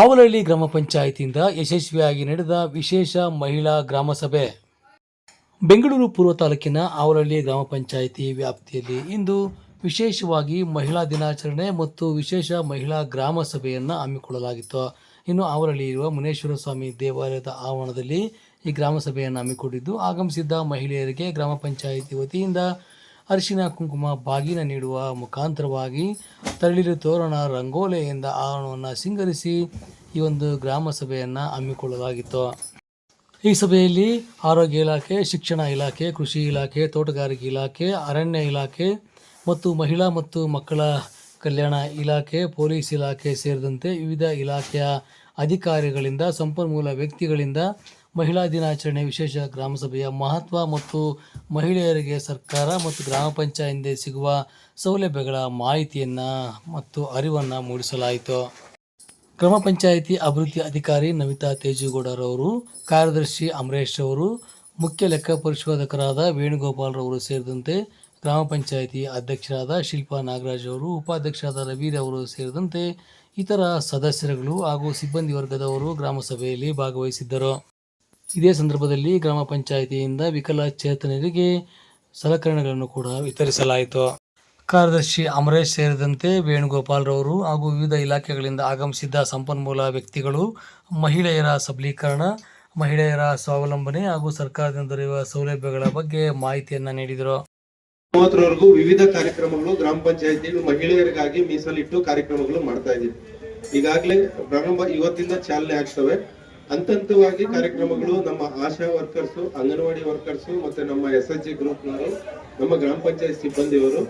ಆವಲಹಳ್ಳಿ ಗ್ರಾಮ ಪಂಚಾಯಿತಿಯಿಂದ ಯಶಸ್ವಿಯಾಗಿ ನಡೆದ ವಿಶೇಷ ಮಹಿಳಾ ಗ್ರಾಮ ಸಭೆ. ಬೆಂಗಳೂರು ಪೂರ್ವ ತಾಲೂಕಿನ ಆವಲಹಳ್ಳಿ ಗ್ರಾಮ ಪಂಚಾಯಿತಿ ವ್ಯಾಪ್ತಿಯಲ್ಲಿ ಇಂದು ವಿಶೇಷವಾಗಿ ಮಹಿಳಾ ದಿನಾಚರಣೆ ಮತ್ತು ವಿಶೇಷ ಮಹಿಳಾ ಗ್ರಾಮ ಸಭೆಯನ್ನು ಹಮ್ಮಿಕೊಳ್ಳಲಾಗಿತ್ತು. ಇನ್ನು ಆವರಳ್ಳಿ ಇರುವ ಮುನೇಶ್ವರ ಸ್ವಾಮಿ ದೇವಾಲಯದ ಆವರಣದಲ್ಲಿ ಈ ಗ್ರಾಮ ಸಭೆಯನ್ನು ಹಮ್ಮಿಕೊಂಡಿದ್ದು, ಆಗಮಿಸಿದ್ದ ಮಹಿಳೆಯರಿಗೆ ಗ್ರಾಮ ಪಂಚಾಯಿತಿ ವತಿಯಿಂದ ಅರಿಶಿನ ಕುಂಕುಮ ಬಾಗಿನ ನೀಡುವ ಮುಖಾಂತರವಾಗಿ ತಳಿರು ತೋರಣ ರಂಗೋಲೆಯಿಂದ ಆವರಣವನ್ನು ಸಿಂಗರಿಸಿ ಈ ಒಂದು ಗ್ರಾಮ ಸಭೆಯನ್ನು ಹಮ್ಮಿಕೊಳ್ಳಲಾಗಿತ್ತು. ಈ ಸಭೆಯಲ್ಲಿ ಆರೋಗ್ಯ ಇಲಾಖೆ, ಶಿಕ್ಷಣ ಇಲಾಖೆ, ಕೃಷಿ ಇಲಾಖೆ, ತೋಟಗಾರಿಕೆ ಇಲಾಖೆ, ಅರಣ್ಯ ಇಲಾಖೆ ಮತ್ತು ಮಹಿಳಾ ಮತ್ತು ಮಕ್ಕಳ ಕಲ್ಯಾಣ ಇಲಾಖೆ, ಪೊಲೀಸ್ ಇಲಾಖೆ ಸೇರಿದಂತೆ ವಿವಿಧ ಇಲಾಖೆಯ ಅಧಿಕಾರಿಗಳಿಂದ, ಸಂಪನ್ಮೂಲ ವ್ಯಕ್ತಿಗಳಿಂದ ಮಹಿಳಾ ದಿನಾಚರಣೆ ವಿಶೇಷ ಗ್ರಾಮಸಭೆಯ ಮಹತ್ವ ಮತ್ತು ಮಹಿಳೆಯರಿಗೆ ಸರ್ಕಾರ ಮತ್ತು ಗ್ರಾಮ ಪಂಚಾಯತಿಯಿಂದ ಸಿಗುವ ಸೌಲಭ್ಯಗಳ ಮಾಹಿತಿಯನ್ನು ಮತ್ತು ಅರಿವನ್ನು ಮೂಡಿಸಲಾಯಿತು. ಗ್ರಾಮ ಪಂಚಾಯಿತಿ ಅಭಿವೃದ್ಧಿ ಅಧಿಕಾರಿ ನವಿತಾ ತೇಜುಗೌಡರವರು, ಕಾರ್ಯದರ್ಶಿ ಅಮರೇಶ್ ಅವರು, ಮುಖ್ಯ ಲೆಕ್ಕ ಪರಿಶೋಧಕರಾದ ವೇಣುಗೋಪಾಲ್ರವರು ಸೇರಿದಂತೆ ಗ್ರಾಮ ಪಂಚಾಯಿತಿ ಅಧ್ಯಕ್ಷರಾದ ಶಿಲ್ಪಾ ನಾಗರಾಜ್ ಅವರು, ಉಪಾಧ್ಯಕ್ಷರಾದ ರವೀರ್ ಅವರು ಸೇರಿದಂತೆ ಇತರ ಸದಸ್ಯರುಗಳು ಹಾಗೂ ಸಿಬ್ಬಂದಿ ವರ್ಗದವರು ಗ್ರಾಮಸಭೆಯಲ್ಲಿ ಭಾಗವಹಿಸಿದ್ದರು. ಇದೇ ಸಂದರ್ಭದಲ್ಲಿ ಗ್ರಾಮ ಪಂಚಾಯಿತಿಯಿಂದ ವಿಕಲಚೇತನರಿಗೆ ಸಲಕರಣೆಗಳನ್ನು ಕೂಡ ವಿತರಿಸಲಾಯಿತು. ಕಾರ್ಯದರ್ಶಿ ಅಮರೇಶ್ ಸೇರಿದಂತೆ ವೇಣುಗೋಪಾಲ್ ರವರು ಹಾಗೂ ವಿವಿಧ ಇಲಾಖೆಗಳಿಂದ ಆಗಮಿಸಿದ್ದ ಸಂಪನ್ಮೂಲ ವ್ಯಕ್ತಿಗಳು, ಮಹಿಳೆಯರ ಸಬಲೀಕರಣ, ಮಹಿಳೆಯರ ಸ್ವಾವಲಂಬನೆ ಹಾಗೂ ಸರ್ಕಾರದಿಂದ ದೊರೆಯುವ ಸೌಲಭ್ಯಗಳ ಬಗ್ಗೆ ಮಾಹಿತಿಯನ್ನು ನೀಡಿದರು. ಮೂವತ್ತರವರೆಗೂ ವಿವಿಧ ಕಾರ್ಯಕ್ರಮಗಳು ಗ್ರಾಮ ಪಂಚಾಯತಿಯಲ್ಲಿ ಮಹಿಳೆಯರಿಗಾಗಿ ಮೀಸಲಿಟ್ಟು ಕಾರ್ಯಕ್ರಮಗಳು ಮಾಡ್ತಾ ಇದ್ದೀವಿ. ಈಗಾಗಲೇ ಪ್ರಾರಂಭ ಇವತ್ತಿಂದ ಚಾಲನೆ ಆಗ್ತವೆ. ಹಂತವಾಗಿ ಕಾರ್ಯಕ್ರಮಗಳು ನಮ್ಮ ಆಶಾ ವರ್ಕರ್ಸ್ ಅಂಗನವಾಡಿ ವರ್ಕರ್ಸ್ ಮತ್ತೆ ನಮ್ಮ ಎಸ್ ಎಚ್ ಜಿ ಗ್ರೂಪ್ನವರು ನಮ್ಮ ಗ್ರಾಮ ಪಂಚಾಯತ್ ಸಿಬ್ಬಂದಿಯವರು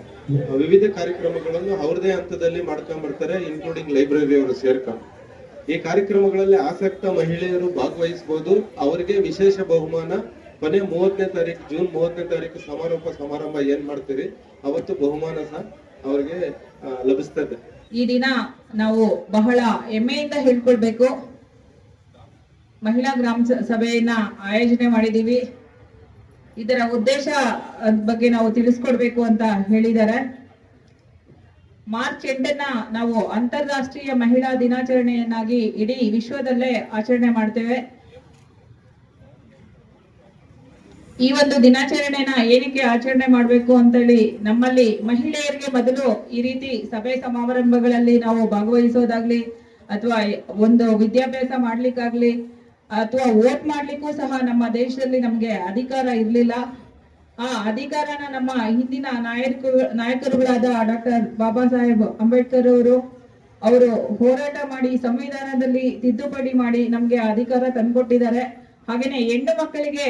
ವಿವಿಧ ಕಾರ್ಯಕ್ರಮಗಳನ್ನು ಅವ್ರದೇ ಹಂತದಲ್ಲಿ ಮಾಡ್ಕೊಂಡ್ ಬರ್ತಾರೆ ಇನ್ಕ್ಲೂಡಿಂಗ್ ಲೈಬ್ರರಿ ಅವರು ಸೇರ್ಕೊಂಡು. ಈ ಕಾರ್ಯಕ್ರಮಗಳಲ್ಲಿ ಆಸಕ್ತ ಮಹಿಳೆಯರು ಭಾಗವಹಿಸಬಹುದು ಅವರಿಗೆ ವಿಶೇಷ ಬಹುಮಾನ. ಕೊನೆ ಮೂವತ್ತನೇ ತಾರೀಕು ಜೂನ್ ಮೂವತ್ತನೇ ತಾರೀಕು ಸಮಾರೋಪ ಸಮಾರಂಭ ಏನ್ ಮಾಡ್ತೀರಿ? ಅವತ್ತು ಬಹುಮಾನ ಸಹ ಅವರಿಗೆ ಲಭಿಸ್ತದೆ. ಈ ದಿನ ನಾವು ಬಹಳ ಹೆಮ್ಮೆಯಿಂದ ಹೇಳ್ಕೊಳ್ಬೇಕು. ಮಹಿಳಾ ಗ್ರಾಮ ಸಭೆಯನ್ನ ಆಯೋಜನೆ ಮಾಡಿದೀವಿ ಇದರ ಉದ್ದೇಶ ಬಗ್ಗೆ ನಾವು ತಿಳಿಸ್ಕೊಡ್ಬೇಕು ಅಂತ ಹೇಳಿದ್ದಾರೆ. ಮಾರ್ಚ್ ಎಂಟನ್ನ ನಾವು ಅಂತಾರಾಷ್ಟ್ರೀಯ ಮಹಿಳಾ ದಿನಾಚರಣೆಯನ್ನಾಗಿ ಇಡೀ ವಿಶ್ವದಲ್ಲೇ ಆಚರಣೆ ಮಾಡ್ತೇವೆ. ಈ ಒಂದು ದಿನಾಚರಣೆನ ಏನಕ್ಕೆ ಆಚರಣೆ ಮಾಡಬೇಕು ಅಂತೇಳಿ ನಮ್ಮಲ್ಲಿ ಮಹಿಳೆಯರಿಗೆ ಮೊದಲು ಈ ರೀತಿ ಸಭೆ ಸಮಾರಂಭಗಳಲ್ಲಿ ನಾವು ಭಾಗವಹಿಸೋದಾಗ್ಲಿ, ಅಥವಾ ಒಂದು ವಿದ್ಯಾಭ್ಯಾಸ ಮಾಡ್ಲಿಕ್ಕಾಗ್ಲಿ ಅಥವಾ ವೋಟ್ ಮಾಡ್ಲಿಕ್ಕೂ ಸಹ ನಮ್ಮ ದೇಶದಲ್ಲಿ ನಮ್ಗೆ ಅಧಿಕಾರ ಇರ್ಲಿಲ್ಲ. ಆ ಅಧಿಕಾರನ ನಮ್ಮ ಹಿಂದಿನ ನಾಯಕ ನಾಯಕರುಗಳಾದ ಡಾಕ್ಟರ್ ಬಾಬಾ ಸಾಹೇಬ್ ಅಂಬೇಡ್ಕರ್ ಅವರು ಅವರು ಹೋರಾಟ ಮಾಡಿ ಸಂವಿಧಾನದಲ್ಲಿ ತಿದ್ದುಪಡಿ ಮಾಡಿ ನಮ್ಗೆ ಅಧಿಕಾರ ತಂದ್ಕೊಟ್ಟಿದ್ದಾರೆ. ಹಾಗೇನೆ ಹೆಣ್ಣು ಮಕ್ಕಳಿಗೆ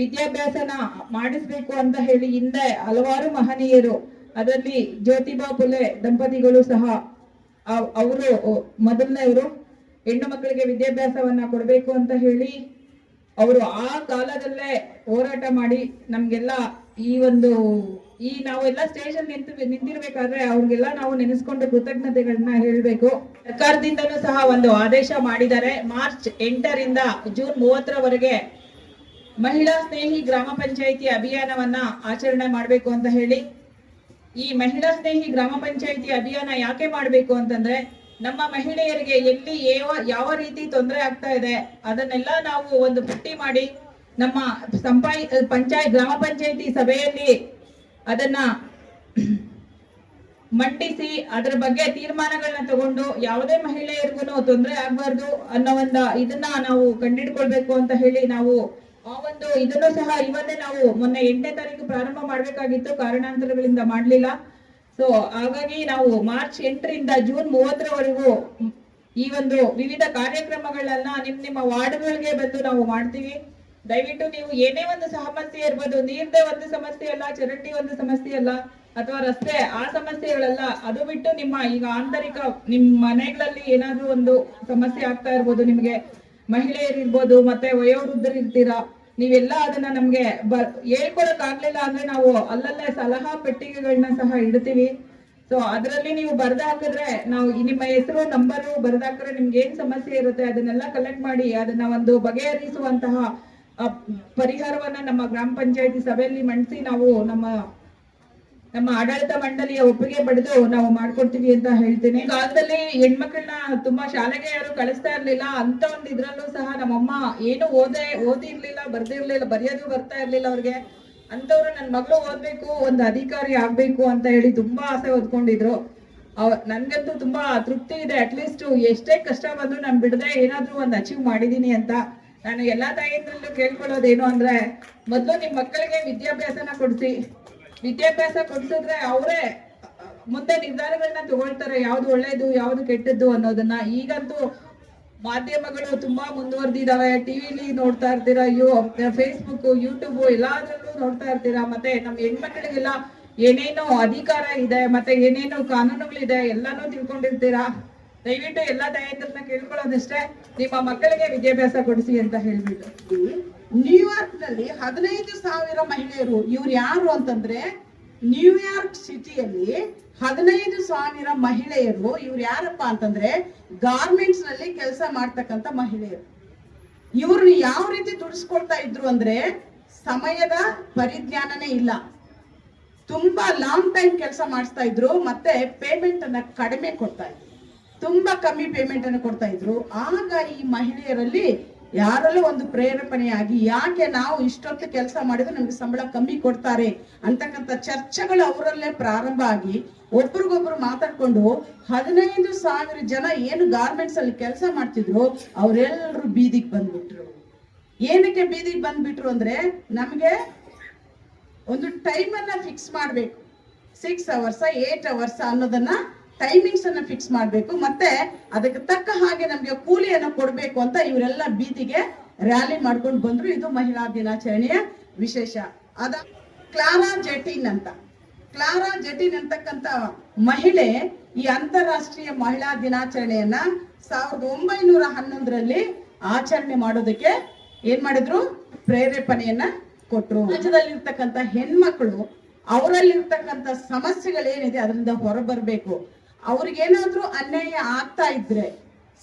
ವಿದ್ಯಾಭ್ಯಾಸನ ಮಾಡಿಸ್ಬೇಕು ಅಂತ ಹೇಳಿ ಹಿಂದೆ ಹಲವಾರು ಮಹನೀಯರು, ಅದರಲ್ಲಿ ಜ್ಯೋತಿಬಾ ಫುಲೆ ದಂಪತಿಗಳು ಸಹ ಅವರು, ಮೊದಲನೆಯವರು. ಹೆಣ್ಣು ಮಕ್ಕಳಿಗೆ ವಿದ್ಯಾಭ್ಯಾಸವನ್ನ ಕೊಡಬೇಕು ಅಂತ ಹೇಳಿ ಅವರು ಆ ಕಾಲದಲ್ಲೇ ಹೋರಾಟ ಮಾಡಿ ನಮ್ಗೆಲ್ಲ ಈ ಒಂದು, ಈ ನಾವೆಲ್ಲ ಸ್ಟೇಷನ್ ನಿಂತು ನಿಂತಿರ್ಬೇಕಾದ್ರೆ ಅವ್ರಿಗೆಲ್ಲ ನಾವು ನೆನೆಸ್ಕೊಂಡು ಕೃತಜ್ಞತೆಗಳನ್ನ ಹೇಳ್ಬೇಕು. ಸರ್ಕಾರದಿಂದಲೂ ಸಹ ಒಂದು ಆದೇಶ ಮಾಡಿದ್ದಾರೆ. ಮಾರ್ಚ್ ಎಂಟರಿಂದ ಜೂನ್ ಮೂವತ್ತರವರೆಗೆ ಮಹಿಳಾ ಸ್ನೇಹಿ ಗ್ರಾಮ ಪಂಚಾಯಿತಿ ಅಭಿಯಾನವನ್ನ ಆಚರಣೆ ಮಾಡಬೇಕು ಅಂತ ಹೇಳಿ. ಈ ಮಹಿಳಾ ಸ್ನೇಹಿ ಗ್ರಾಮ ಪಂಚಾಯಿತಿ ಅಭಿಯಾನ ಯಾಕೆ ಮಾಡಬೇಕು ಅಂತಂದ್ರೆ ನಮ್ಮ ಮಹಿಳೆಯರಿಗೆ ಎಲ್ಲಿ ಯಾವ ಯಾವ ರೀತಿ ತೊಂದರೆ ಆಗ್ತಾ ಇದೆ, ಅದನ್ನೆಲ್ಲ ನಾವು ಒಂದು ಪಟ್ಟಿ ಮಾಡಿ ನಮ್ಮ ಸಂಪಾಯಿ ಪಂಚಾಯತ್ ಗ್ರಾಮ ಪಂಚಾಯಿತಿ ಸಭೆಯಲ್ಲಿ ಅದನ್ನ ಮಂಡಿಸಿ ಅದರ ಬಗ್ಗೆ ತೀರ್ಮಾನಗಳನ್ನ ತಗೊಂಡು ಯಾವುದೇ ಮಹಿಳೆಯರಿಗೂ ತೊಂದರೆ ಆಗ್ಬಾರ್ದು ಅನ್ನೋ ಒಂದು ಇದನ್ನ ನಾವು ಕಂಡಿಡ್ಕೊಳ್ಬೇಕು ಅಂತ ಹೇಳಿ ನಾವು ಆ ಒಂದು ಇದನ್ನು ಸಹ ಇವತ್ತೇ ನಾವು ಮೊನ್ನೆ ಎಂಟನೇ ತಾರೀಕು ಪ್ರಾರಂಭ ಮಾಡ್ಬೇಕಾಗಿತ್ತು, ಕಾರಣಾಂತರಗಳಿಂದ ಮಾಡ್ಲಿಲ್ಲ. ಸೊ ಹಾಗಾಗಿ ನಾವು ಮಾರ್ಚ್ ಎಂಟರಿಂದ ಜೂನ್ ಮೂವತ್ತರವರೆಗೂ ಈ ಒಂದು ವಿವಿಧ ಕಾರ್ಯಕ್ರಮಗಳನ್ನ ನಿಮ್ ನಿಮ್ಮ ವಾರ್ಡ್ಗಳಿಗೆ ಬಂದು ನಾವು ಮಾಡ್ತೀವಿ. ದಯವಿಟ್ಟು ನೀವು ಏನೇ ಒಂದು ಸಮಸ್ಯೆ ಇರ್ಬೋದು, ನೀರ್ದೇ ಒಂದು ಸಮಸ್ಯೆ ಅಲ್ಲ, ಚರಂಡಿ ಒಂದು ಸಮಸ್ಯೆ ಅಲ್ಲ, ಅಥವಾ ರಸ್ತೆ ಆ ಸಮಸ್ಯೆಗಳಲ್ಲ, ಅದು ಬಿಟ್ಟು ನಿಮ್ಮ ಈಗ ಆಂತರಿಕ ನಿಮ್ ಮನೆಗಳಲ್ಲಿ ಏನಾದ್ರೂ ಒಂದು ಸಮಸ್ಯೆ ಆಗ್ತಾ ಇರ್ಬೋದು, ನಿಮ್ಗೆ ಮಹಿಳೆಯರಿರ್ಬೋದು, ಮತ್ತೆ ವಯೋವೃದ್ಧರು ಇರ್ತೀರಾ ನೀವೆಲ್ಲ ಅದನ್ನ ನಮ್ಗೆ ಹೇಳ್ಕೊಳಕ್ ಆಗ್ಲಿಲ್ಲ ಅಂದ್ರೆ ನಾವು ಅಲ್ಲಲ್ಲೇ ಸಲಹಾ ಪೆಟ್ಟಿಗೆಗಳನ್ನ ಸಹ ಇಡ್ತೀವಿ. ಸೊ ಅದರಲ್ಲಿ ನೀವು ಬರ್ದ ಹಾಕಿದ್ರೆ ನಾವು ನಿಮ್ಮ ಹೆಸರು, ನಂಬರು ಬರ್ದ ಹಾಕಿದ್ರೆ ನಿಮ್ಗೆ ಏನ್ ಸಮಸ್ಯೆ ಇರುತ್ತೆ, ಅದನ್ನೆಲ್ಲ ಕಲೆಕ್ಟ್ ಮಾಡಿ, ಅದನ್ನ ಒಂದು ಬಗೆಹರಿಸುವಂತಹ ಪರಿಹಾರವನ್ನ ನಮ್ಮ ಗ್ರಾಮ ಪಂಚಾಯತಿ ಸಭೆಯಲ್ಲಿ ಮಂಡಿಸಿ ನಾವು ನಮ್ಮ ನಮ್ಮ ಆಡಳಿತ ಮಂಡಳಿಯ ಒಪ್ಪಿಗೆ ಪಡೆದು ನಾವು ಮಾಡ್ಕೊಡ್ತೀವಿ ಅಂತ ಹೇಳ್ತೇನೆ. ಕಾಲದಲ್ಲಿ ಹೆಣ್ಮಕ್ಳನ್ನ ತುಂಬಾ ಶಾಲೆಗೆ ಯಾರು ಕಳಿಸ್ತಾ ಇರ್ಲಿಲ್ಲ ಅಂತ ಒಂದು ಇದ್ರಲ್ಲೂ ಸಹ ನಮ್ಮಮ್ಮ ಏನು ಓದೇ, ಓದಿರ್ಲಿಲ್ಲ, ಬರ್ದಿರ್ಲಿಲ್ಲ, ಬರೆಯೋದು ಬರ್ತಾ ಇರ್ಲಿಲ್ಲ ಅವ್ರಿಗೆ. ಅಂತವ್ರು ನನ್ ಮಗಳು ಓದ್ಬೇಕು, ಒಂದು ಅಧಿಕಾರಿ ಆಗ್ಬೇಕು ಅಂತ ಹೇಳಿ ತುಂಬಾ ಆಸೆ ಹೊತ್ಕೊಂಡಿದ್ರು. ಅವ್, ನನ್ಗಂತೂ ತುಂಬಾ ತೃಪ್ತಿ ಇದೆ. ಅಟ್ಲೀಸ್ಟ್ ಎಷ್ಟೇ ಕಷ್ಟ ಬಂದ್ರು ನಾನು ಬಿಡದೆ ಏನಾದ್ರೂ ಒಂದ್ ಅಚೀವ್ ಮಾಡಿದೀನಿ ಅಂತ. ನಾನು ಎಲ್ಲಾ ತಾಯಂದ್ರಲ್ಲೂ ಕೇಳ್ಕೊಳ್ಳೋದೇನು ಅಂದ್ರೆ, ಮೊದ್ಲು ನಿಮ್ ಮಕ್ಕಳಿಗೆ ವಿದ್ಯಾಭ್ಯಾಸನ ಕೊಡ್ಸಿ. ವಿದ್ಯಾಭ್ಯಾಸ ಕೊಡ್ಸಿದ್ರೆ ಅವರೇ ಮುಂದೆ ನಿರ್ಧಾರಗಳನ್ನ ತಗೊಳ್ತಾರೆ, ಯಾವ್ದು ಒಳ್ಳೇದು, ಯಾವ್ದು ಕೆಟ್ಟದ್ದು ಅನ್ನೋದನ್ನ. ಈಗಂತೂ ಮಾಧ್ಯಮಗಳು ತುಂಬಾ ಮುಂದುವರೆದಿದಾವೆ. ಟಿವಿಲಿ ನೋಡ್ತಾ ಇರ್ತೀರಾ, ಯೋ ಫೇಸ್ಬುಕ್ ಯೂಟ್ಯೂಬ್ ಎಲ್ಲಾದ್ರಲ್ಲೂ ನೋಡ್ತಾ ಇರ್ತೀರಾ? ಮತ್ತೆ ನಮ್ಮ ಹೆಣ್ಮಕ್ಳಿಗೆಲ್ಲ ಏನೇನೋ ಅಧಿಕಾರ ಇದೆ, ಮತ್ತೆ ಏನೇನೋ ಕಾನೂನುಗಳಿದೆ, ಎಲ್ಲಾನು ತಿಳ್ಕೊಂಡಿರ್ತೀರಾ? ದಯವಿಟ್ಟು ಎಲ್ಲಾ ತಾಯಂದ್ರನ್ನ ಕೇಳ್ಕೊಳ್ಳೋದಷ್ಟೇ. ನಿಮ್ಮ ಮಕ್ಕಳಿಗೆ ವಿದ್ಯಾಭ್ಯಾಸ ಕೊಡಿಸಿ ಅಂತ ಹೇಳ್ಬಿಟ್ಟು. ನ್ಯೂಯಾರ್ಕ್ನಲ್ಲಿ ಹದಿನೈದು ಸಾವಿರ ಮಹಿಳೆಯರು, ಇವ್ರು ಯಾರು ಅಂತಂದ್ರೆ ನ್ಯೂಯಾರ್ಕ್ ಸಿಟಿಯಲ್ಲಿ ಹದಿನೈದು ಸಾವಿರ ಮಹಿಳೆಯರು, ಇವ್ರು ಯಾರಪ್ಪ ಅಂತಂದ್ರೆ ಗಾರ್ಮೆಂಟ್ಸ್ನಲ್ಲಿ ಕೆಲಸ ಮಾಡ್ತಕ್ಕಂತ ಮಹಿಳೆಯರು. ಇವ್ರನ್ನ ಯಾವ ರೀತಿ ದುಡಿಸ್ಕೊಳ್ತಾ ಇದ್ರು ಅಂದ್ರೆ ಸಮಯದ ಪರಿಜ್ಞಾನನೇ ಇಲ್ಲ. ತುಂಬಾ ಲಾಂಗ್ ಟೈಮ್ ಕೆಲಸ ಮಾಡಿಸ್ತಾ ಇದ್ರು, ಮತ್ತೆ ಪೇಮೆಂಟ್ ಅನ್ನ ಕಡಿಮೆ ಕೊಡ್ತಾ ಇದ್ರು. ತುಂಬಾ ಕಮ್ಮಿ ಪೇಮೆಂಟ್ ಅನ್ನು ಕೊಡ್ತಾ ಇದ್ರು. ಆಗ ಈ ಮಹಿಳೆಯರಲ್ಲಿ ಯಾರಲ್ಲೂ ಒಂದು ಪ್ರೇರೇಪಣೆಯಾಗಿ ಯಾಕೆ ನಾವು ಇಷ್ಟೊತ್ತು ಕೆಲಸ ಮಾಡಿದ್ರೆ ನಮ್ಗೆ ಸಂಬಳ ಕಮ್ಮಿ ಕೊಡ್ತಾರೆ ಅಂತಕ್ಕಂಥ ಚರ್ಚೆಗಳು ಅವರಲ್ಲೇ ಪ್ರಾರಂಭ ಆಗಿ ಒಬ್ರಿಗೊಬ್ರು ಮಾತಾಡ್ಕೊಂಡು ಹದಿನೈದು ಸಾವಿರ ಜನ ಏನು ಗಾರ್ಮೆಂಟ್ಸ್ ಅಲ್ಲಿ ಕೆಲಸ ಮಾಡ್ತಿದ್ರು ಅವರೆಲ್ಲರೂ ಬೀದಿಗೆ ಬಂದ್ಬಿಟ್ರು. ಏನಕ್ಕೆ ಬೀದಿಗೆ ಬಂದ್ಬಿಟ್ರು ಅಂದ್ರೆ ನಮಗೆ ಒಂದು ಟೈಮನ್ನ ಫಿಕ್ಸ್ ಮಾಡಬೇಕು. ಸಿಕ್ಸ್ ಅವರ್ಸ ಏಟ್ ಅವರ್ಸ ಅನ್ನೋದನ್ನ ಟೈಮಿಂಗ್ಸ್ ಅನ್ನ ಫಿಕ್ಸ್ ಮಾಡಬೇಕು. ಮತ್ತೆ ಅದಕ್ಕೆ ತಕ್ಕ ಹಾಗೆ ನಮಗೆ ಕೂಲಿಯನ್ನು ಕೊಡಬೇಕು ಅಂತ ಇವರೆಲ್ಲ ಬೀದಿಗೆ ರ್ಯಾಲಿ ಮಾಡ್ಕೊಂಡು ಬಂದ್ರು. ಇದು ಮಹಿಳಾ ದಿನಾಚರಣೆಯ ವಿಶೇಷ. ಅದ ಕ್ಲಾರಾ ಜಟಿನ್ ಅಂತ. ಕ್ಲಾರಾ ಜಟಿನ್ ಅಂತಕ್ಕಂತ ಮಹಿಳೆ ಈ ಅಂತಾರಾಷ್ಟ್ರೀಯ ಮಹಿಳಾ ದಿನಾಚರಣೆಯನ್ನ ಸಾವಿರದ ಒಂಬೈನೂರ ಹನ್ನೊಂದರಲ್ಲಿ ಆಚರಣೆ ಮಾಡೋದಕ್ಕೆ ಏನ್ ಮಾಡಿದ್ರು? ಪ್ರೇರೇಪಣೆಯನ್ನ ಕೊಟ್ರು. ರಾಜ್ಯದಲ್ಲಿರ್ತಕ್ಕಂಥ ಹೆಣ್ಮಕ್ಳು ಅವರಲ್ಲಿರ್ತಕ್ಕಂಥ ಸಮಸ್ಯೆಗಳೇನಿದೆ ಅದರಿಂದ ಹೊರಬರ್ಬೇಕು. ಅವ್ರಿಗೇನಾದ್ರೂ ಅನ್ಯಾಯ ಆಗ್ತಾ ಇದ್ರೆ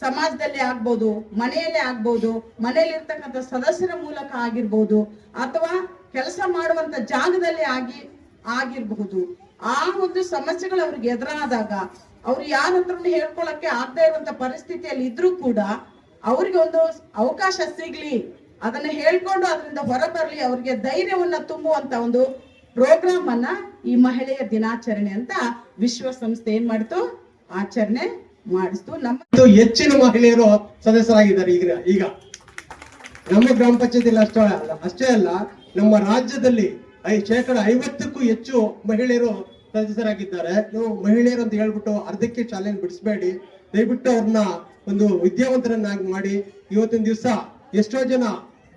ಸಮಾಜದಲ್ಲಿ ಆಗ್ಬೋದು, ಮನೆಯಲ್ಲೇ ಆಗ್ಬೋದು, ಮನೆಯಲ್ಲಿರ್ತಕ್ಕಂಥ ಸದಸ್ಯರ ಮೂಲಕ ಆಗಿರ್ಬೋದು, ಅಥವಾ ಕೆಲಸ ಮಾಡುವಂತ ಜಾಗದಲ್ಲಿ ಆಗಿ, ಆಗಿರಬಹುದು. ಆ ಒಂದು ಸಮಸ್ಯೆಗಳು ಅವ್ರಿಗೆ ಎದುರಾದಾಗ ಅವ್ರು ಯಾರ ಹತ್ರನೂ ಹೇಳ್ಕೊಳಕ್ಕೆ ಆಗದೆ ಇರುವಂತ ಪರಿಸ್ಥಿತಿಯಲ್ಲಿ ಇದ್ರೂ ಕೂಡ ಅವ್ರಿಗೆ ಒಂದು ಅವಕಾಶ ಸಿಗ್ಲಿ. ಅದನ್ನ ಹೇಳ್ಕೊಂಡು ಅದರಿಂದ ಹೊರಬರ್ಲಿ, ಅವ್ರಿಗೆ ಧೈರ್ಯವನ್ನ ತುಂಬುವಂತ ಒಂದು ಪ್ರೋಗ್ರಾಮ್ ಅನ್ನ ಈ ಮಹಿಳೆಯ ದಿನಾಚರಣೆ ಅಂತ ವಿಶ್ವಸಂಸ್ಥೆ ಏನ್ ಮಾಡ್ತು? ಆಚರಣೆ ಮಾಡಿಸ್ತು. ನಮ್ಮ ಹೆಚ್ಚಿನ ಮಹಿಳೆಯರು ಸದಸ್ಯರಾಗಿದ್ದಾರೆ ಈಗ ಈಗ. ನಮ್ಮ ಗ್ರಾಮ ಪಂಚಾಯತಿಯಲ್ಲಿ ಅಷ್ಟೇ ಅಲ್ಲ ಅಷ್ಟೇ ಅಲ್ಲ, ನಮ್ಮ ರಾಜ್ಯದಲ್ಲಿ ಐ, ಶೇಕಡ ಐವತ್ತಕ್ಕೂ ಹೆಚ್ಚು ಮಹಿಳೆಯರು ಸದಸ್ಯರಾಗಿದ್ದಾರೆ. ನೀವು ಮಹಿಳೆಯರು ಅಂತ ಹೇಳ್ಬಿಟ್ಟು ಅರ್ಧಕ್ಕೆ ಚಾಲೆಂಜ್ ಬಿಡಿಸ್ಬೇಡಿ. ದಯವಿಟ್ಟು ಅವ್ರನ್ನ ಒಂದು ವಿದ್ಯಾವಂತರನ್ನಾಗಿ ಮಾಡಿ. ಇವತ್ತಿನ ದಿವಸ ಎಷ್ಟೋ ಜನ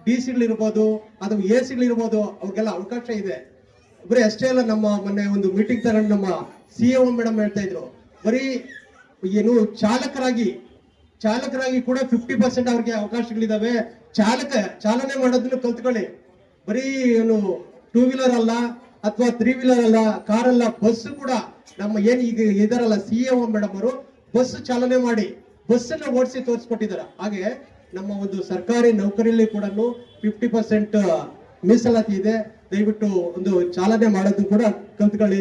ಡಿ ಸಿಗಳಿರ್ಬೋದು ಅಥವಾ ಎ ಸಿಗಳಿರ್ಬೋದು ಅವ್ರಿಗೆಲ್ಲ ಅವಕಾಶ ಇದೆ. ಬರೀ ಅಷ್ಟೇ ಅಲ್ಲ, ನಮ್ಮ ಮೊನ್ನೆ ಒಂದು ಮೀಟಿಂಗ್ ತರ ನಮ್ಮ ಸಿ ಎ ಮೇಡಮ್ ಹೇಳ್ತಾ ಇದ್ರು. ಬರೀ ಏನು ಚಾಲಕರಾಗಿ ಚಾಲಕರಾಗಿ ಕೂಡ ಫಿಫ್ಟಿ ಪರ್ಸೆಂಟ್ ಅವ್ರಿಗೆ ಅವಕಾಶಗಳಿದಾವೆ. ಚಾಲಕ, ಚಾಲನೆ ಮಾಡೋದನ್ನು ಕಲ್ತ್ಕೊಳ್ಳಿ. ಬರೀ ಏನು ಟೂ ವೀಲರ್ ಅಲ್ಲ ಅಥವಾ ತ್ರೀ ವೀಲರ್ ಅಲ್ಲ ಕಾರ್ ಅಲ್ಲ ಬಸ್ ಕೂಡ ನಮ್ಮ ಏನ್ ಈಗ ಇದಾರಲ್ಲ ಸಿ ಎ ಮೇಡಮ್ ಅವರು ಬಸ್ ಚಾಲನೆ ಮಾಡಿ ಬಸ್ ಅನ್ನ ಓಡಿಸಿ ತೋರಿಸ್ಕೊಟ್ಟಿದ್ದಾರೆ ಹಾಗೆ ನಮ್ಮ ಒಂದು ಸರ್ಕಾರಿ ನೌಕರಿಯಲ್ಲಿ ಕೂಡ ಫಿಫ್ಟಿ ಪರ್ಸೆಂಟ್ ಮೀಸಲಾತಿ ಇದೆ. ದಯವಿಟ್ಟು ಒಂದು ಚಾಲನೆ ಮಾಡೋದು ಕೂಡ ಕಲ್ತ್ಕೊಳ್ಳಿ.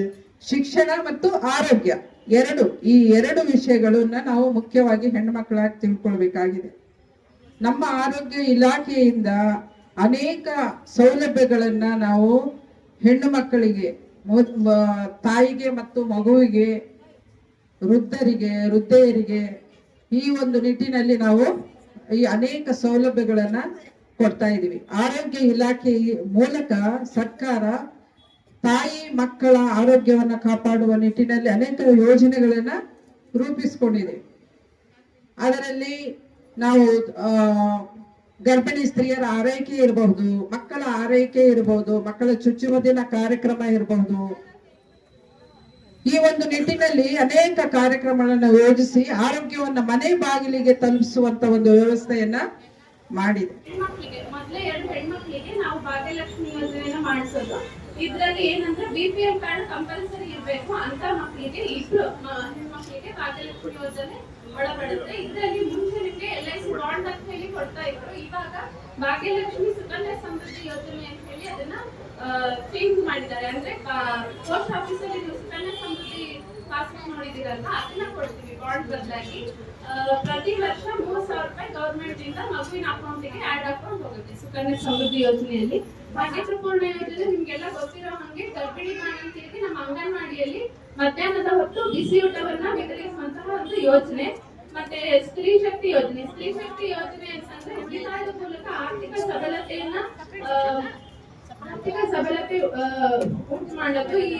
ಶಿಕ್ಷಣ ಮತ್ತು ಆರೋಗ್ಯ ಎರಡು, ಈ ಎರಡು ವಿಷಯಗಳನ್ನ ನಾವು ಮುಖ್ಯವಾಗಿ ಹೆಣ್ಮಕ್ಳಾಗಿ ತಿಳ್ಕೊಳ್ಬೇಕಾಗಿದೆ. ನಮ್ಮ ಆರೋಗ್ಯ ಇಲಾಖೆಯಿಂದ ಅನೇಕ ಸೌಲಭ್ಯಗಳನ್ನ ನಾವು ಹೆಣ್ಣು ಮಕ್ಕಳಿಗೆ ತಾಯಿಗೆ ಮತ್ತು ಮಗುವಿಗೆ, ವೃದ್ಧರಿಗೆ, ವೃದ್ಧೆಯರಿಗೆ ಈ ಒಂದು ನಿಟ್ಟಿನಲ್ಲಿ ನಾವು ಈ ಅನೇಕ ಸೌಲಭ್ಯಗಳನ್ನ ಕೊಡ್ತಾ ಇದೀವಿ. ಆರೋಗ್ಯ ಇಲಾಖೆ ಮೂಲಕ ಸರ್ಕಾರ ತಾಯಿ ಮಕ್ಕಳ ಆರೋಗ್ಯವನ್ನ ಕಾಪಾಡುವ ನಿಟ್ಟಿನಲ್ಲಿ ಅನೇಕ ಯೋಜನೆಗಳನ್ನ ರೂಪಿಸಿಕೊಂಡಿದೆ. ಅದರಲ್ಲಿ ನಾವು ಗರ್ಭಿಣಿ ಸ್ತ್ರೀಯರ ಆರೈಕೆ ಇರಬಹುದು, ಮಕ್ಕಳ ಆರೈಕೆ ಇರಬಹುದು, ಮಕ್ಕಳ ಚುಚ್ಚುಮದಿನ ಕಾರ್ಯಕ್ರಮ ಇರಬಹುದು. ಈ ಒಂದು ನಿಟ್ಟಿನಲ್ಲಿ ಅನೇಕ ಕಾರ್ಯಕ್ರಮಗಳನ್ನು ಯೋಜಿಸಿ ಆರೋಗ್ಯವನ್ನು ಮನೆ ಬಾಗಿಲಿಗೆ ತಲುಪಿಸುವಂತ ಒಂದು ವ್ಯವಸ್ಥೆಯನ್ನ ಮಾಡಿದೆ. ಮೊದ್ಲೇ ಎರಡು ಹೆಣ್ಮಕ್ಳಿಗೆ ನಾವು ಭಾಗ್ಯಲಕ್ಷ್ಮಿ ಯೋಜನೆನ ಮಾಡಿಸೋದು. ಇದ್ರಲ್ಲಿ ಏನಂದ್ರೆ B P L card compulsory ಇರಬೇಕು ಅಂತ ಮಕ್ಕಳಿಗೆ ಇಬ್ರು ಹೆಣ್ಮಕ್ಳಿಗೆ ಭಾಗ್ಯಲಕ್ಷ್ಮಿ ಯೋಜನೆ ಒಳಪಡುತ್ತೆ. ಇದರಲ್ಲಿ ಮುಂಚೆ ಎಲ್ ಐ ಸಿ ಬಾಂಡ್ ಅಂತ ಹೇಳಿ ಕೊಡ್ತಾ ಇದ್ರು. ಇವಾಗ ಭಾಗ್ಯಲಕ್ಷ್ಮಿ ಸುಕನ್ಯಾ ಸಮೃದ್ಧಿ ಯೋಜನೆ ಅಂತ ಹೇಳಿ ಅದನ್ನ ಚೇಂಜ್ ಮಾಡಿದ್ದಾರೆ. ಅಂದ್ರೆ ಪೋಸ್ಟ್ ಆಫೀಸಲ್ಲಿ ಸುಕನ್ಯಾ ಸಮೃದ್ಧಿ ಪಾಸ್ಬುಕ್ ಮಾಡಿದಿರಲ್ಲ ಅದನ್ನ ಕೊಡ್ತೀವಿ ಬಾಂಡ್ ಬದಲಾಗಿ. ಪ್ರತಿ ವರ್ಷ ಮೂರ್ ಸಾವಿರ ರೂಪಾಯಿ ಗವರ್ಮೆಂಟ್ ಇಂದ ಮಗುವಿನ ಅಕೌಂಟಿಗೆ ಆಡ್ ಹಾಕೊಂಡು ಹೋಗುತ್ತೆ. ಸುಕನ್ಯಾ ಸಮೃದ್ಧಿ ಯೋಜನೆಯಲ್ಲಿ. ಭಾಗ್ಯ ಪ್ರಪೂರ್ಣ ಯೋಜನೆ ನಿಮ್ಗೆಲ್ಲ ಗೊತ್ತಿರೋ ಹಂಗೆ ಗರ್ಭಿಣಿ ಹೇಳಿ ನಮ್ಮ ಅಂಗನವಾಡಿಯಲ್ಲಿ ಮಧ್ಯಾಹ್ನದ ಹೊತ್ತು ಬಿಸಿ ಊಟವನ್ನ ವಿತರಿಸುವಂತಹ ಒಂದು ಯೋಜನೆ. ಮತ್ತೆ ಸ್ತ್ರೀ ಶಕ್ತಿ ಯೋಜನೆ. ಸ್ತ್ರೀ ಶಕ್ತಿ ಯೋಜನೆ ಅಂತಂದ್ರೆ ಮೂಲಕ ಆರ್ಥಿಕ ಸಬಲತೆಯನ್ನ ಆರ್ಥಿಕ ಸಬಲತೆ ಉಂಟು ಮಾಡೋದು ಈ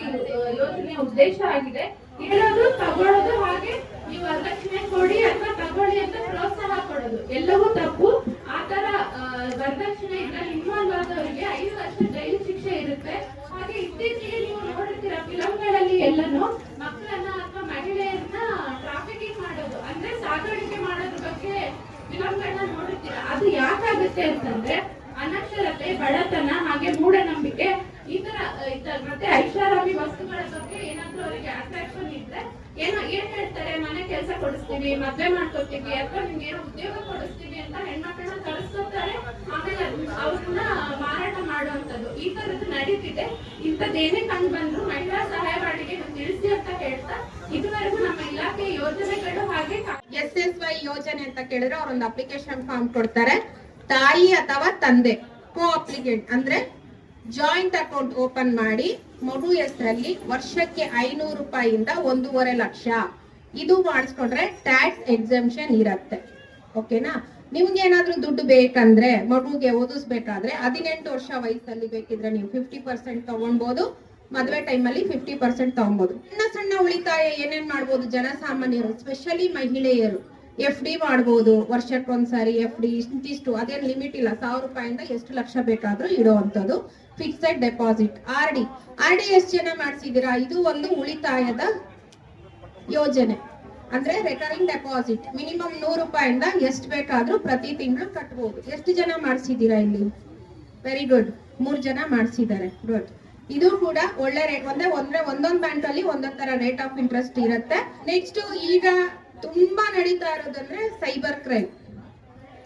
ಯೋಜನೆಯ ಉದ್ದೇಶ ಆಗಿದೆ. ಹೇಳೋದು ತಗೊಳ್ಳೋದು ಹಾಗೆ ನೀವು ವರದಕ್ಷಿಣೆ ಕೊಡಿ ಅಥವಾ ತಗೊಳ್ಳಿ ಅಂತ ಪ್ರೋತ್ಸಾಹ ಕೊಡೋದು. ಎಲ್ಲವೂ ತಪ್ಪು. ಆ ತರ ಆ, ವರದಕ್ಷಿಣೆ ಇದ್ರಲ್ಲಿ ಇನ್ವಾಲ್ವ್ ಆದವರಿಗೆ ಐದು ವರ್ಷ ಜೈಲು ಶಿಕ್ಷೆ ಇರುತ್ತೆ. ಹಾಗೆ ಇತ್ತೀಚೆಗೆ ನೀವು ನೋಡಿರ್ತೀರ ಫಿಲಂಗಳಲ್ಲಿ ಎಲ್ಲನೂ ಮಕ್ಕಳನ್ನ ಅಥವಾ ಮಹಿಳೆಯರನ್ನ ಟ್ರಾಫಿಕಿಂಗ್ ಮಾಡೋದು. ಅಂದ್ರೆ ಸಾಗಾಣಿಕೆ ಮಾಡೋದ್ರ ಬಗ್ಗೆ ಫಿಲಂಗಳನ್ನ ನೋಡಿರ್ತೀರ? ಅದು ಯಾಕಾಗುತ್ತೆ ಅಂತಂದ್ರೆ ಅನಕ್ಷರತೆ ಬಡತನ ಹಾಗೆ ಮೂಢನಂಬಿಕೆ ಈ ತರ ಮತ್ತೆ ಐಷಾರಾಮಿ ವಸ್ತುಗಳ ಬಗ್ಗೆ ಏನಾದ್ರೂ ಅವರಿಗೆ ಅಟ್ರಾಕ್ಷನ್ ಇದ್ರೆ ಏನೋ, ಏನ್ ಹೇಳ್ತಾರೆ? ಮನೆ ಕೆಲಸ ಕೊಡಿಸ್ತೀವಿ, ಮದ್ವೆ ಮಾಡ್ಕೊತೀವಿ, ಅಥವಾ ನಿಮ್ಗೆ ಏನೋ ಉದ್ಯೋಗ ಕೊಡಿಸ್ತೀವಿ ಅಂತ ಹೆಣ್ಮಕ್ಳನ್ನ ಕಳಿಸ್ಕೊತಾರೆ ಆಮೇಲೆ ಅವ್ರನ್ನ ಮಾರಾಟ ಮಾಡುವಂತದ್ದು ಈ ತರದ್ದು ನಡೀತಿದೆ. ಇಂಥದ್ದೇನೇ ಕಂಡು ಬಂದ್ರು ಮಹಿಳಾ ಸಹಾಯವಾಣಿಗೆ ತಿಳಿಸಿ ಅಂತ ಹೇಳ್ತಾ, ಇದುವರೆಗೂ ನಮ್ಮ ಇಲಾಖೆ ಯೋಜನೆಗಳು ಹಾಗೆ ಎಸ್ ಎಸ್ ವೈ ಯೋಜನೆ ಅಂತ ಕೇಳಿದ್ರೆ ಅವ್ರೊಂದು ಅಪ್ಲಿಕೇಶನ್ ಫಾರ್ಮ್ ಕೊಡ್ತಾರೆ. ತಾಯಿ ಅಥವಾ ತಂದೆ ಕೋ ಅಪ್ಲಿಕೆಂಟ್ ಅಂದ್ರೆ ಜಾಯಿಂಟ್ ಅಕೌಂಟ್ ಓಪನ್ ಮಾಡಿ ಮಗು ಹೆಸರಲ್ಲಿ ವರ್ಷಕ್ಕೆ ಐನೂರು ರೂಪಾಯಿಯಿಂದ ಒಂದೂವರೆ ಲಕ್ಷ. ಇದು ಮಾಡಿಸ್ಕೊಂಡ್ರೆ ಟ್ಯಾಕ್ಸ್ ಎಕ್ಸೆಂಪ್ಷನ್ ಇರತ್ತೆ. ಓಕೆನಾ? ನಿಮ್ಗೆ ಏನಾದ್ರೂ ದುಡ್ಡು ಬೇಕಂದ್ರೆ, ಮಗುಗೆ ಓದಿಸ್ಬೇಕಾದ್ರೆ ಹದಿನೆಂಟು ವರ್ಷ ವಯಸ್ಸಲ್ಲಿ ಬೇಕಿದ್ರೆ ನೀವು ಫಿಫ್ಟಿ ಪರ್ಸೆಂಟ್ ತಗೊಳ್ಬಹುದು ಮದುವೆ ಟೈಮಲ್ಲಿ ಫಿಫ್ಟಿ ಪರ್ಸೆಂಟ್ ತಗೊಬಹುದು ಸಣ್ಣ ಸಣ್ಣ ಉಳಿತಾಯ ಏನೇನ್ ಮಾಡ್ಬೋದು ಜನಸಾಮಾನ್ಯರು ಸ್ಪೆಷಲಿ ಮಹಿಳೆಯರು? ಎಫ್ ಡಿ ಮಾಡ್ಬೋದು, ವರ್ಷಕ್ಕೊಂದ್ಸಾರಿ ಎಫ್ ಡಿ ಇಂತಿಷ್ಟು ಅದೇನು ಲಿಮಿಟ್ ಇಲ್ಲ. ಸಾವಿರ ರೂಪಾಯಿಂದ ಎಷ್ಟು ಲಕ್ಷ ಬೇಕಾದ್ರೂ ಇಡುವಂತದ್ದು fixed deposit R D R D ಎಷ್ಟು ಜನ ಮಾಡಿಸಿದೀರಾ ಇದು ಒಂದು ಉಳಿತಾಯದ ಯೋಜನೆ. ಅಂದ್ರೆ ರೆಕರಿಂಗ್ ಡೆಪಾಸಿಟ್ ಮಿನಿಮಮ್ ನೂರು ರೂಪಾಯಿಂದ ಎಷ್ಟು ಬೇಕಾದ್ರೂ ಪ್ರತಿ ತಿಂಗಳು ಕಟ್ಬಹುದು ಎಷ್ಟು ಜನ ಮಾಡಿಸಿದೀರಾ ಇಲ್ಲಿ? ವೆರಿ ಗುಡ್ ಮೂರ್ ಜನ ಮಾಡಿಸಿದ್ದಾರೆ. ಗುಡ್ ಇದು ಕೂಡ ಒಳ್ಳೆ ರೇಟ್ ಒಂದೇ ಒಂದ್ರೆ ಒಂದೊಂದ್ ಬ್ಯಾಂಕ್ ಅಲ್ಲಿ ಒಂದೊಂದ್ ತರ ರೇಟ್ ಆಫ್ ಇಂಟ್ರೆಸ್ಟ್ ಇರುತ್ತೆ. ನೆಕ್ಸ್ಟ್ ಈಗ ತುಂಬಾ ನಡೀತಾ ಇರೋದಂದ್ರೆ ಸೈಬರ್ ಕ್ರೈಮ್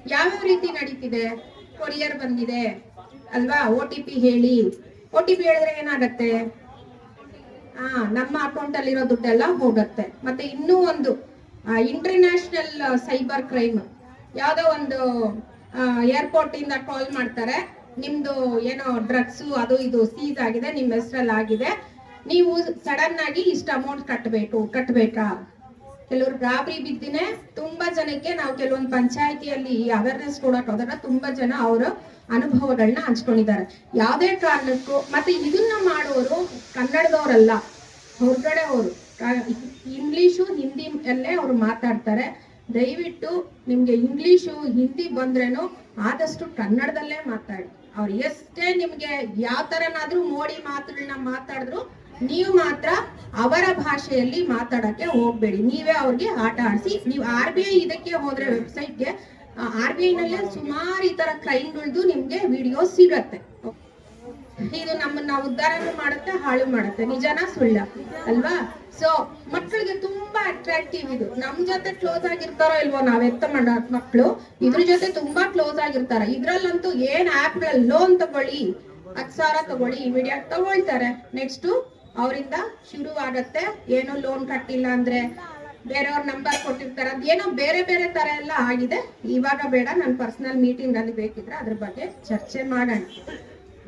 ಯಾವ್ಯಾವ ರೀತಿ ನಡೀತಿದೆ? ಕೊರಿಯರ್ ಬಂದಿದೆ. ಅಲ್ವಾ? ಒ ಟಿ ಪಿ ಹೇಳಿ. ಒ ಟಿ ಪಿ ಹೇಳಿದ್ರೆ ಏನಾಗತ್ತೆ? ಆ, ನಮ್ಮ ಅಕೌಂಟ್ ಅಲ್ಲಿರೋ ದುಡ್ಡೆಲ್ಲ ಹೋಗತ್ತೆ. ಮತ್ತೆ ಇನ್ನೂ ಒಂದು ಇಂಟರ್ನ್ಯಾಷನಲ್ ಸೈಬರ್ ಕ್ರೈಮ್ ಯಾವುದೋ ಒಂದು ಏರ್ಪೋರ್ಟ್ ಇಂದ ಕಾಲ್ ಮಾಡ್ತಾರೆ. ನಿಮ್ದು ಏನೋ ಡ್ರಗ್ಸ್ ಅದು ಇದು ಸೀಸ್ ಆಗಿದೆ ನಿಮ್ಮ ಹೆಸರಲ್ಲಿ ಆಗಿದೆ ನೀವು ಸಡನ್ ಆಗಿ ಇಷ್ಟು ಅಮೌಂಟ್ ಕಟ್ಟಬೇಕು ಕಟ್ಟಬೇಕಾ ಕೆಲವರು ಗಾಬರಿ ಬಿದ್ದಿನೇ ತುಂಬಾ ಜನಕ್ಕೆ ನಾವು ಕೆಲವೊಂದು ಪಂಚಾಯತಿಯಲ್ಲಿ ಅವೇರ್ನೆಸ್ ಕೊಡಕ್ ಹೋದಾಗ ತುಂಬಾ ಜನ ಅವರ ಅನುಭವಗಳನ್ನ ಹಂಚ್ಕೊಂಡಿದ್ದಾರೆ. ಯಾವುದೇ ಕಾರಣಕ್ಕೂ ಮತ್ತೆ ಇದನ್ನ ಮಾಡೋರು ಕನ್ನಡದವರಲ್ಲ ಹೊರಗಡೆ ಅವರು ಇಂಗ್ಲಿಷು ಹಿಂದಿ ಅಲ್ಲೇ ಅವ್ರು ಮಾತಾಡ್ತಾರೆ. ದಯವಿಟ್ಟು ನಿಮ್ಗೆ ಇಂಗ್ಲಿಷು ಹಿಂದಿ ಬಂದ್ರೇನು ಆದಷ್ಟು ಕನ್ನಡದಲ್ಲೇ ಮಾತಾಡಿ. ಅವ್ರು ಎಷ್ಟೇ ನಿಮ್ಗೆ ಯಾವ ತರನಾದ್ರೂ ಮೋಡಿ ಮಾತುಗಳನ್ನ ಮಾತಾಡಿದ್ರು ನೀವು ಮಾತ್ರ ಅವರ ಭಾಷೆಯಲ್ಲಿ ಮಾತಾಡಕ್ಕೆ ಹೋಗ್ಬೇಡಿ. ನೀವೇ ಅವ್ರಿಗೆ ಆಟ ಆಡಿಸಿ. ನೀವು ಆರ್ ಬಿ ಐ ಇದಕ್ಕೆ ಹೋದ್ರೆ ವೆಬ್ಸೈಟ್ಗೆ ಆರ್ ಬಿ ಐ ನಲ್ಲಿ ಸುಮಾರು ಈ ತರ ಕ್ರೈಮ್ಗಳದ್ದು ನಿಮ್ಗೆ ವಿಡಿಯೋ ಸಿಗತ್ತೆ. ಇದು ನಮ್ಮನ್ನ ಉದ್ಧಾರನೂ ಮಾಡುತ್ತೆ, ಹಾಳು ಮಾಡುತ್ತೆ. ನಿಜನ ಸುಳ್ಳ, ಅಲ್ವಾ? ಸೊ ಮಕ್ಕಳಿಗೆ ತುಂಬಾ ಅಟ್ರಾಕ್ಟಿವ್ ಇದು. ನಮ್ ಜೊತೆ ಕ್ಲೋಸ್ ಆಗಿರ್ತಾರೋ ಇಲ್ವೋ ನಾವ್ ಎತ್ತ ಮಾಡೋ ಮಕ್ಕಳು ಇದ್ರ ಜೊತೆ ತುಂಬಾ ಕ್ಲೋಸ್ ಆಗಿರ್ತಾರೆ. ಇದ್ರಲ್ಲಂತೂ ಏನ್ ಆಪ್ ಲೋನ್ ತಗೊಳ್ಳಿ. ಹತ್ತು ಸಾವಿರ ತಗೊಳ್ಳಿ ಇಮಿಡಿಯೇಟ್ ತಗೊಳ್ತಾರೆ. ನೆಕ್ಸ್ಟ್ ಅವರಿಂದ ಶುರು ಆಗತ್ತೆ ಏನೋ ಲೋನ್ ಕಟ್ಟಿಲ್ಲ ಅಂದ್ರೆ ಬೇರೆಯವ್ರ ನಂಬರ್ ಕೊಟ್ಟಿರ್ತಾರೆ. ಅದೇನೋ ಬೇರೆ ಬೇರೆ ತರ ಎಲ್ಲ ಆಗಿದೆ. ಇವಾಗ ಬೇಡ ನನ್ನ ಪರ್ಸನಲ್ ಮೀಟಿಂಗ್ ಅಲ್ಲಿ ಬೇಕಿದ್ರೆ ಅದ್ರ ಬಗ್ಗೆ ಚರ್ಚೆ ಮಾಡೋಣ.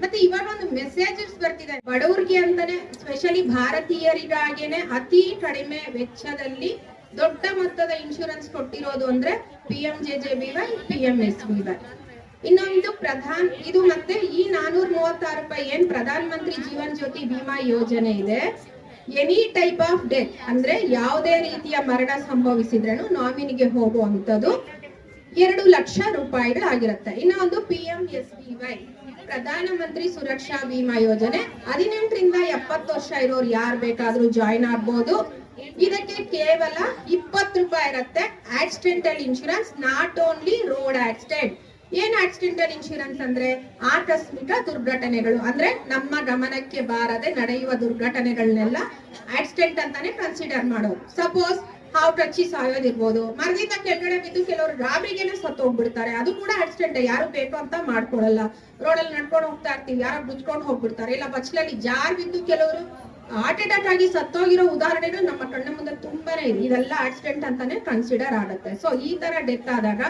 ಮತ್ತೆ ಇವಾಗ ಒಂದು ಮೆಸೇಜಸ್ ಬರ್ತಿದೆ. ಬಡವ್ರಿಗೆ ಅಂತಾನೆ ಸ್ಪೆಷಲಿ ಭಾರತೀಯರಿಗಾಗೇನೆ ಅತಿ ಕಡಿಮೆ ವೆಚ್ಚದಲ್ಲಿ ದೊಡ್ಡ ಮೊತ್ತದ ಇನ್ಶೂರೆನ್ಸ್ ಕೊಟ್ಟಿರೋದು ಅಂದ್ರೆ P M J J B Y P M S B Y ಇನ್ನೊಂದು ಪ್ರಧಾನ್, ಇದು ಮತ್ತೆ ಈ ನಾನೂರ ಮೂವತ್ತಾರು ರೂಪಾಯಿ ಏನ್ ಪ್ರಧಾನ ಮಂತ್ರಿ ಜೀವನ್ ಜ್ಯೋತಿ ಬಿಮಾ ಯೋಜನೆ ಇದೆ? ಎನಿ ಟೈಪ್ ಆಫ್ ಡೆತ್ ಅಂದ್ರೆ ಯಾವುದೇ ರೀತಿಯ ಮರಣ ಸಂಭವಿಸಿದ್ರೂ ನಾಮಿನಿಗೆ ಹೋಗುವಂತದ್ದು ಎರಡು ಲಕ್ಷ ರೂಪಾಯಿಗಳಾಗಿರುತ್ತೆ. ಇನ್ನು ಒಂದು P M S B Y Pradhan Mantri Suraksha Bima ಯೋಜನೆ. ಹದಿನೆಂಟರಿಂದ ಎಪ್ಪತ್ತು ವರ್ಷ ಇರೋರು ಯಾರು ಬೇಕಾದ್ರೂ ಜಾಯಿನ್ ಆಗ್ಬೋದು. ಇದಕ್ಕೆ ಕೇವಲ ಇಪ್ಪತ್ತು ರೂಪಾಯಿ ಇರುತ್ತೆ. Accidental insurance not only road accident ಏನ್ ಆಕ್ಸಿಡೆಂಟಲ್ ಇನ್ಶೂರೆನ್ಸ್ ಅಂದ್ರೆ? ಆಕಸ್ಮಿಕ ದುರ್ಘಟನೆಗಳು. ಅಂದ್ರೆ ನಮ್ಮ ಗಮನಕ್ಕೆ ಬಾರದೆ ನಡೆಯುವ ದುರ್ಘಟನೆಗಳನ್ನೆಲ್ಲ ಆಕ್ಸಿಡೆಂಟ್ ಅಂತಾನೆ ಕನ್ಸಿಡರ್ ಮಾಡೋದು. ಸಪೋಸ್ ಹಾವು ಕಚ್ಚಿ ಸಾಯೋದಿರ್ಬೋದು. ಮರದಿಂದ ಕೆಳಗಡೆ ಬಿದ್ದು ಕೆಲವರು ರಾಬ್ರಿಗೆನೆ ಸತ್ತು ಹೋಗ್ಬಿಡ್ತಾರೆ. ಅದು ಕೂಡ ಆಕ್ಸಿಡೆಂಟ್ ಯಾರು ಬೇಕು ಅಂತ ಮಾಡ್ಕೊಳಲ್ಲ. ರೋಡಲ್ಲಿ ನಡ್ಕೊಂಡು ಹೋಗ್ತಾ ಇರ್ತೀವಿ. ಯಾರು ಬುಚ್ಕೊಂಡು ಹೋಗ್ಬಿಡ್ತಾರೆ. ಇಲ್ಲ ಬಚ್ಚಲಲ್ಲಿ ಜಾರ್ ಬಿದ್ದು ಕೆಲವರು ಹಾರ್ಟ್ ಅಟ್ಯಾಕ್ ಆಗಿ ಸತ್ತೋಗಿರೋ ಉದಾಹರಣೆಗಳು ನಮ್ಮ ಕಣ್ಣ ಮುಂದೆ ತುಂಬಾನೇ ಇದೆ. ಇದೆಲ್ಲ ಆಕ್ಸಿಡೆಂಟ್ ಅಂತಾನೆ ಕನ್ಸಿಡರ್ ಆಗುತ್ತೆ. ಸೊ ಈ ತರ ಡೆತ್ ಆದಾಗ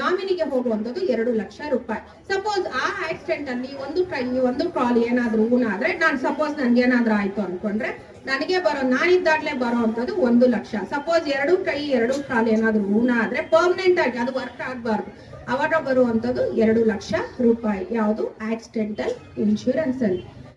ನಾಮಿನಿಗೆ ಹೋಗುವಂತದ್ದು ಎರಡು ಲಕ್ಷ ರೂಪಾಯಿ. ಸಪೋಸ್ ಆ ಆಕ್ಸಿಡೆಂಟ್ ಅಲ್ಲಿ ಒಂದು ಟ್ರೈ ಒಂದು ಟ್ರಾಲಿ ಏನಾದ್ರೂ ಆದ್ರೆ ನಾನ್ ಸಪೋಸ್ ನನ್ಗೆ ಏನಾದ್ರೂ ಆಯ್ತು ಅನ್ಕೊಂಡ್ರೆ ನನಗೆ ಬರೋ, ನಾನಿದ್ದಾಗ್ಲೇ ಬರೋ ಅಂತದ್ದು ಒಂದು ಲಕ್ಷ. ಸಪೋಸ್ ಎರಡು ಕೈ, ಎರಡು ಕಾಲು ಏನಾದರೂ ಊನ ಆದ್ರೆ ಪರ್ಮನೆಂಟ್ ಆಗಿ ಅದು ವರ್ಕ್ ಆಗಬಾರ್ದು. ಅವಾಗ ಬರುವಂತದ್ದು ಎರಡು ಲಕ್ಷ ರೂಪಾಯಿ. ಯಾವುದು? ಆಕ್ಸಿಡೆಂಟಲ್ ಇನ್ಶೂರೆನ್ಸ್ ಅಲ್ಲಿ.